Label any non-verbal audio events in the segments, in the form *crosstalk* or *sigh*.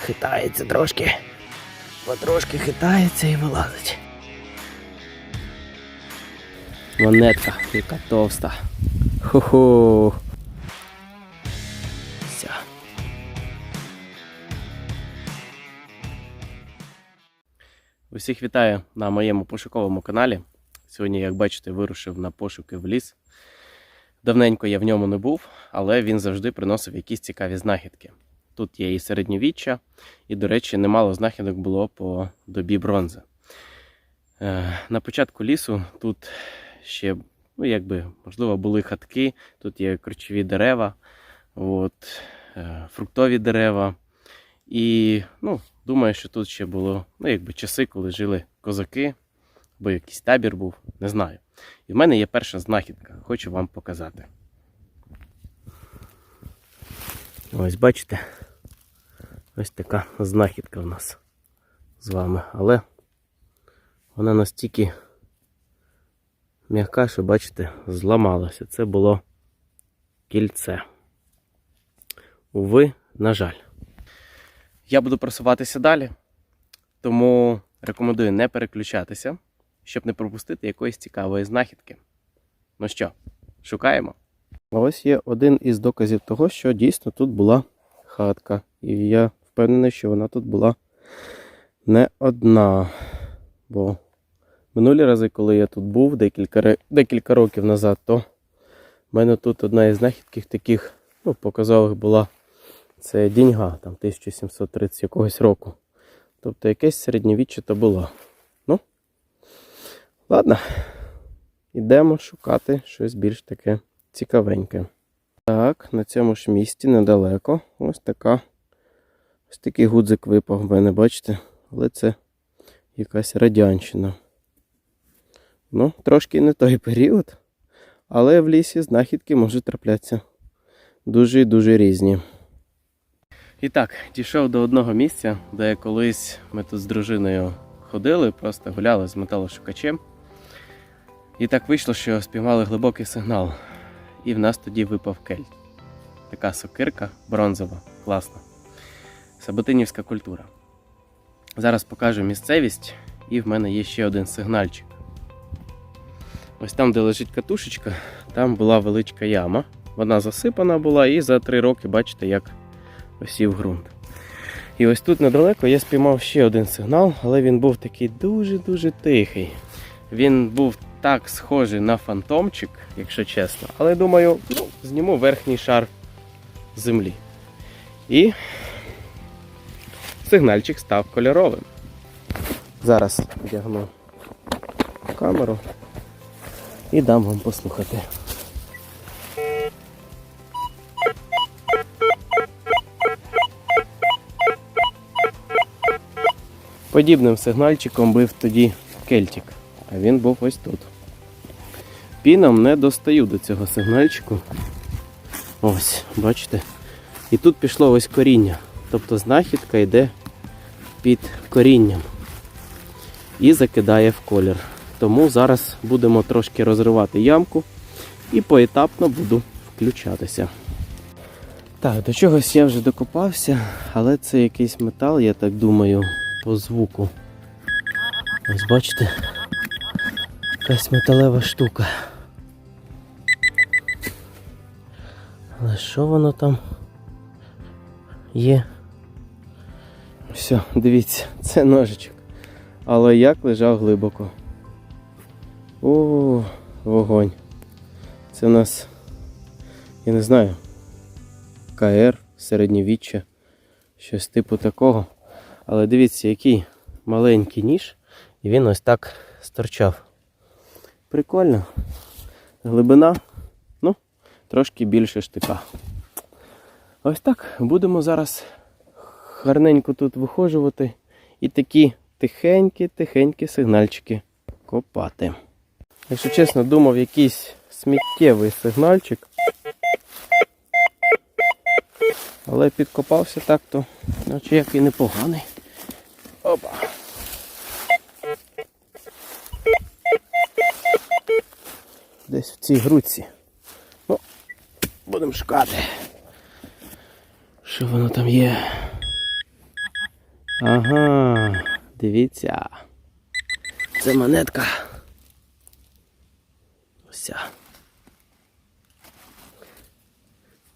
хитається трошки. Потрошки хитається і вилазить. Монетка, яка товста. Ху-ху. Все. Усіх вітаю на моєму пошуковому каналі. Сьогодні, як бачите, вирушив на пошуки в ліс. Давненько я в ньому не був, але він завжди приносив якісь цікаві знахідки. Тут є і середньовіччя, і, до речі, немало знахідок було по добі бронзи. Е, На початку лісу тут ще, ну якби, можливо, були хатки, тут є корчові дерева, от, е, фруктові дерева. І ну, думаю, що тут ще було ну, якби, часи, коли жили козаки, або якийсь табір був, не знаю. І в мене є перша знахідка, хочу вам показати. Ось бачите, ось така знахідка в нас з вами. Але вона настільки м'яка, що, бачите, зламалася. Це було кільце. Уви, на жаль. Я буду просуватися далі, тому рекомендую не переключатися, щоб не пропустити якоїсь цікавої знахідки. Ну що, шукаємо? Ось є один із доказів того, що дійсно тут була хатка. І я впевнений, що вона тут була не одна. Бо минулі рази, коли я тут був декілька, декілька років назад, то в мене тут одна із знахідків таких ну, показових була. Це діньга, там 1730 якогось року. Тобто якесь середньовіччя то було. Ну, ладно, йдемо шукати щось більш таке цікавеньке. Так, на цьому ж місці недалеко. Ось така. Ось такий гудзик випав в мене, бачите? Але це якась радянщина. Ну, трошки не той *laughs* період, але в лісі знахідки можуть траплятися дуже і дуже різні. І так, дійшов до одного місця, де колись ми тут з дружиною ходили, просто гуляли з металошукачем. І так вийшло, що спіймали глибокий сигнал. І в нас тоді випав кель. Така сокирка бронзова, класна. Саботинівська культура. Зараз покажу місцевість, і в мене є ще один сигнальчик. Ось там, де лежить катушечка, там була величка яма. Вона засипана була, і за три роки, бачите, як осів ґрунт. І ось тут недалеко я спіймав ще один сигнал, але він був такий дуже-дуже тихий. Він був так схожий на фантомчик, якщо чесно. Але думаю, ну, зніму верхній шар землі. І сигнальчик став кольоровим. Зараз вдягну камеру і дам вам послухати. Подібним сигнальчиком бив тоді Кельтик, а він був ось тут. Піном не достаю до цього сигнальчику. Ось, бачите? І тут пішло ось коріння. Тобто знахідка йде під корінням і закидає в колір. Тому зараз будемо трошки розривати ямку і поетапно буду включатися. Так, до чогось я вже докопався, але це якийсь метал, я так думаю, по звуку. Ось бачите, якась металева штука. Але що воно там є? Все, дивіться, це ножичок. Але як лежав глибоко. О, вогонь. Це у нас, я не знаю, КР, середньовіччя, щось типу такого. Але дивіться, який маленький ніж, і він ось так сторчав. Прикольно. Глибина, ну, трошки більше штика. Ось так будемо зараз гарненько тут виходжувати і такі тихенькі-тихенькі сигнальчики копати. Якщо чесно, думав якийсь сміттєвий сигнальчик. Але підкопався так, то наче як і непоганий. Опа. Десь в цій грудці. Ну, будемо шукати. Що воно там є? Ага, дивіться. Це монетка. Ось.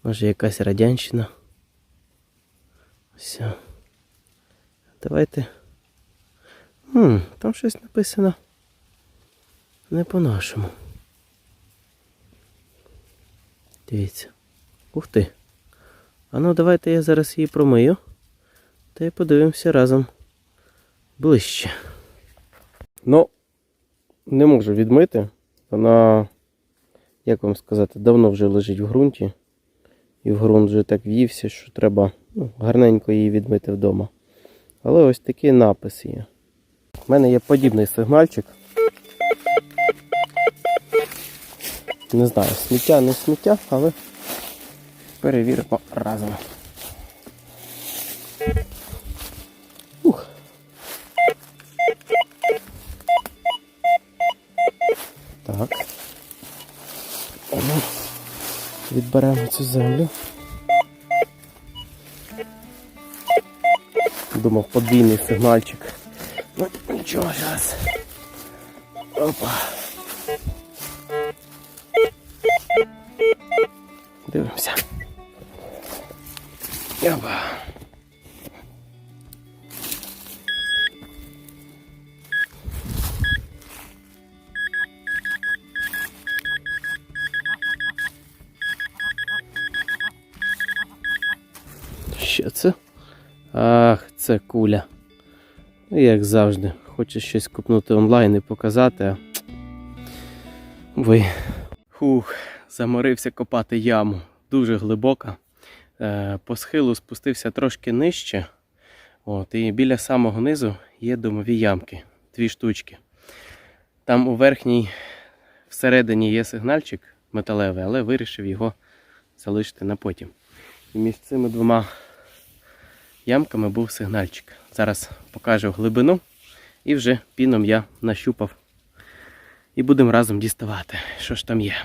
Може якась радянщина. Ось. Давайте. Хм, там щось написано. Не по-нашому. Дивіться. Ух ти. А ну давайте я зараз її промию. Та й подивимося разом ближче. Ну, не можу відмити. Вона, як вам сказати, давно вже лежить в ґрунті. І в ґрунт вже так в'ївся, що треба ну, гарненько її відмити вдома. Але ось такий напис є. У мене є подібний сигнальчик. Не знаю, сміття, не сміття, але перевіримо разом. Ну, Відберемо цю землю. Думав, подвійний сигнальчик. Ну, нічого, зараз. Опа. Дивимося. Опа. Що це? Ах, це куля. Ну, Як завжди, хочу щось купнути онлайн і показати. а. *tsk* Хух, заморився копати яму. Дуже глибока. Е, По схилу спустився трошки нижче. От, і біля самого низу є домові ямки. Дві штучки. Там у верхній всередині є сигнальчик металевий, але вирішив його залишити на потім. І між цими двома ямками був сигнальчик. Зараз покажу глибину і вже піном я нащупав. І будемо разом діставати, що ж там є.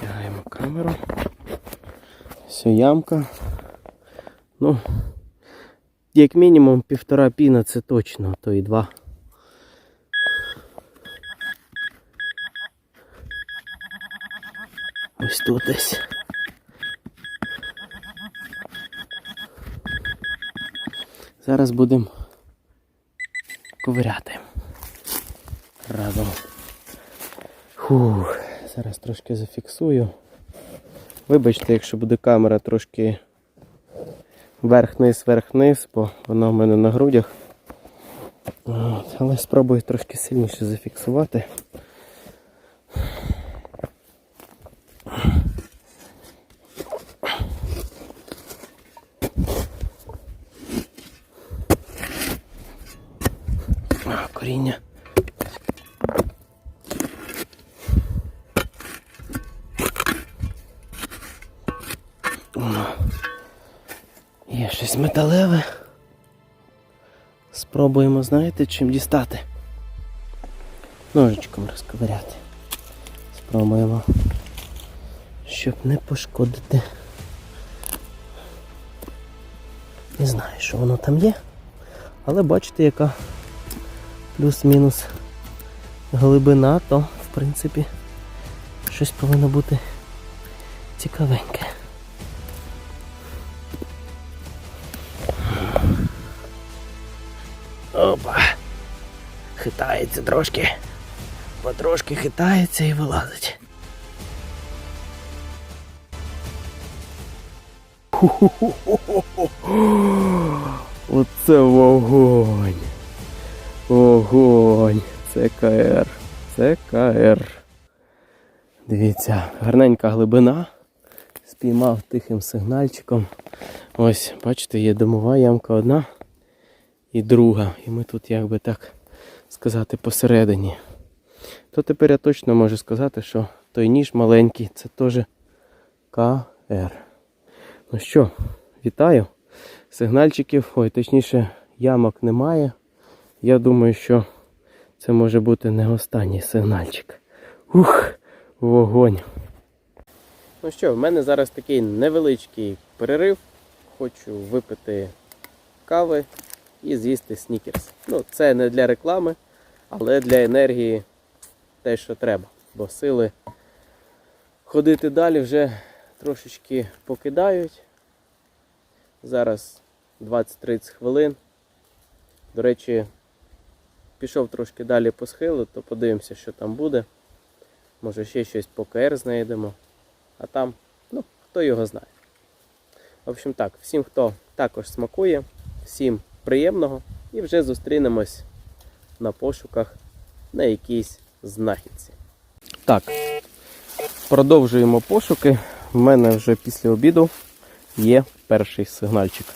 Тягаємо камеру. Все, ямка. Ну, як мінімум півтора піна це точно, то і два. Ось тут десь. Зараз будемо ковиряти. Разом. Фух, зараз трошки зафіксую. Вибачте, якщо буде камера трошки верх-низ, верх-низ, бо вона в мене на грудях. От, але спробую трошки сильніше зафіксувати. Спробуємо, знаєте, чим дістати. Ножичком розковиряти. Спробуємо, щоб не пошкодити. Не знаю, що воно там є, але бачите, яка плюс-мінус глибина, то в принципі щось повинно бути цікавеньке. Хитається трошки. Потрошки хитається і вилазить. Оце вогонь. Огонь. Це КР. Це КР. Дивіться, гарненька глибина. Спіймав тихим сигнальчиком. Ось, бачите, є домова ямка одна і друга. І ми тут, як би так сказати, посередині. То тепер я точно можу сказати, що той ніж маленький це теж КР. Ну що, вітаю. Сигнальчиків, ой, точніше, ямок немає. Я думаю, що це може бути не останній сигнальчик. Ух, вогонь. Ну що, в мене зараз такий невеличкий перерив. Хочу випити кави і з'їсти снікерс. Ну, це не для реклами, але для енергії те, що треба. Бо сили ходити далі вже трошечки покидають. Зараз 20-30 хвилин. До речі, пішов трошки далі по схилу, то подивимося, що там буде. Може ще щось по КР знайдемо. А там, ну, хто його знає. В общем так, всім, хто також смакує, всім приємного і вже зустрінемось на пошуках на якійсь знахідці. Так, продовжуємо пошуки. У мене вже після обіду є перший сигнальчик.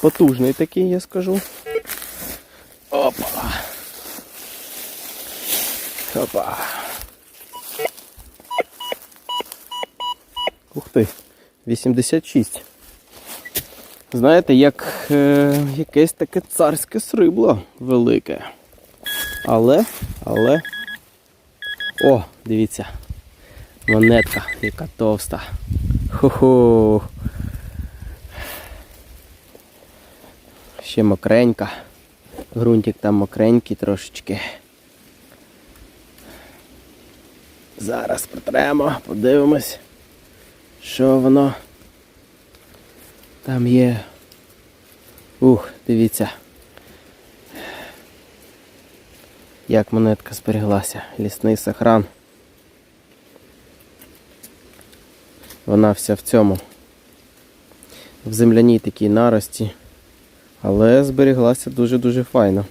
Потужний такий, я скажу. Опа. Опа. Ух 86. Знаєте, як е, якесь таке царське срибло велике. Але, але. О, дивіться. Монетка, яка товста. Ху-ху. Ще мокренька. Грунтик там мокренький трошечки. Зараз протремо, подивимось, що воно там є. Ух, дивіться. Як монетка зберіглася. Лісний сохран. Вона вся в цьому. В земляній такій нарості. Але зберіглася дуже-дуже файно.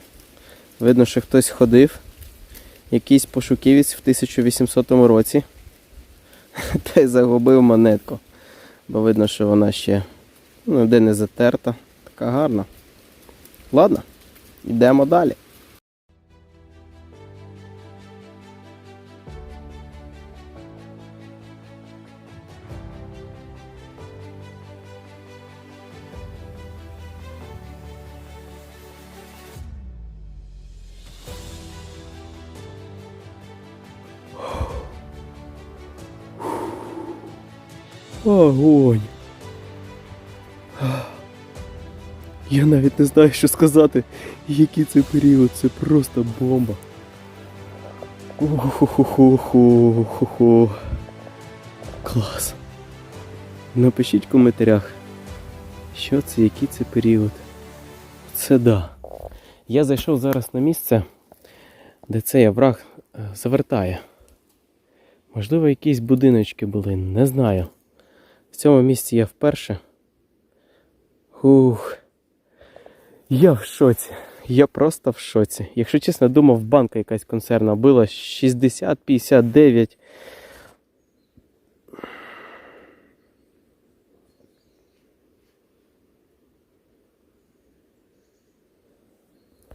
Видно, що хтось ходив, якийсь пошуківець в 1800 році *laughs* та й загубив монетку. Бо видно, що вона ще ну, де не затерта. Така гарна. Ладно, йдемо далі. Огонь. Я навіть не знаю, що сказати. Який це період, це просто бомба. Ху-ху-ху-ху-ху-ху. Клас. Напишіть в коментарях, що це, який це період. Це да. Я зайшов зараз на місце, де цей овраг е, завертає. Можливо, якісь будиночки були, не знаю. Цьому місці я вперше. Ух. Я в шоці. Я просто в шоці. Якщо чесно, думав, банка якась консервна була 60-59.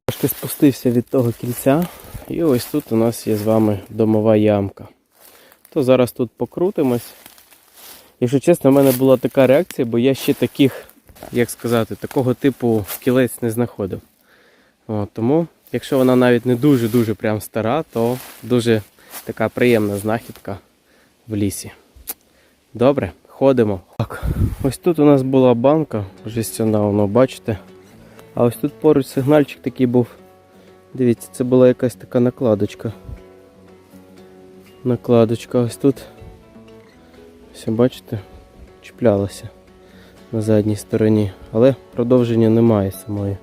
Трошки спустився від того кільця. І ось тут у нас є з вами домова ямка. То зараз тут покрутимось. Якщо чесно, в мене була така реакція, бо я ще таких, як сказати, такого типу кілець не знаходив. От, тому, якщо вона навіть не дуже-дуже прям стара, то дуже така приємна знахідка в лісі. Добре, ходимо. Так, ось тут у нас була банка, жестяна, воно бачите. А ось тут поруч сигнальчик такий був. Дивіться, це була якась така накладочка. Накладочка ось тут. Все, бачите, чіплялося на задній стороні, але продовження немає самої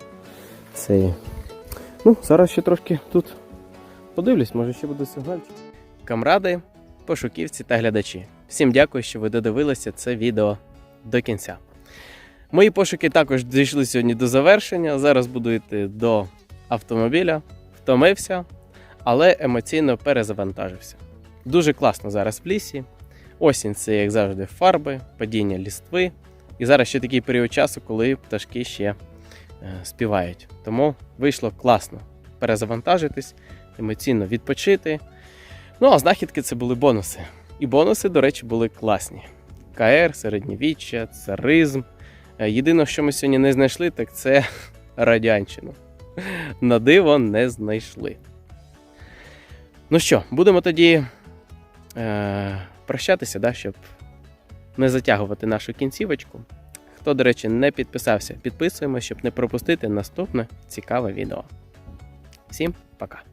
цієї. Ну, зараз ще трошки тут подивлюсь, може ще буде сигнальчик. Камради, пошуківці та глядачі. Всім дякую, що ви додивилися це відео до кінця. Мої пошуки також дійшли сьогодні до завершення. Зараз буду йти до автомобіля, втомився, але емоційно перезавантажився. Дуже класно зараз в лісі. Осінь це, як завжди, фарби, падіння лістви. І зараз ще такий період часу, коли пташки ще е, співають. Тому вийшло класно перезавантажитись, емоційно відпочити. Ну а знахідки це були бонуси. І бонуси, до речі, були класні. КР, середньовіччя, царизм. Е, Єдине, що ми сьогодні не знайшли, так це радянщину. На диво не знайшли. Ну що, будемо тоді е, прощатися, да, щоб не затягувати нашу кінцівочку. Хто, до речі, не підписався, підписуємо, щоб не пропустити наступне цікаве відео. Всім пока!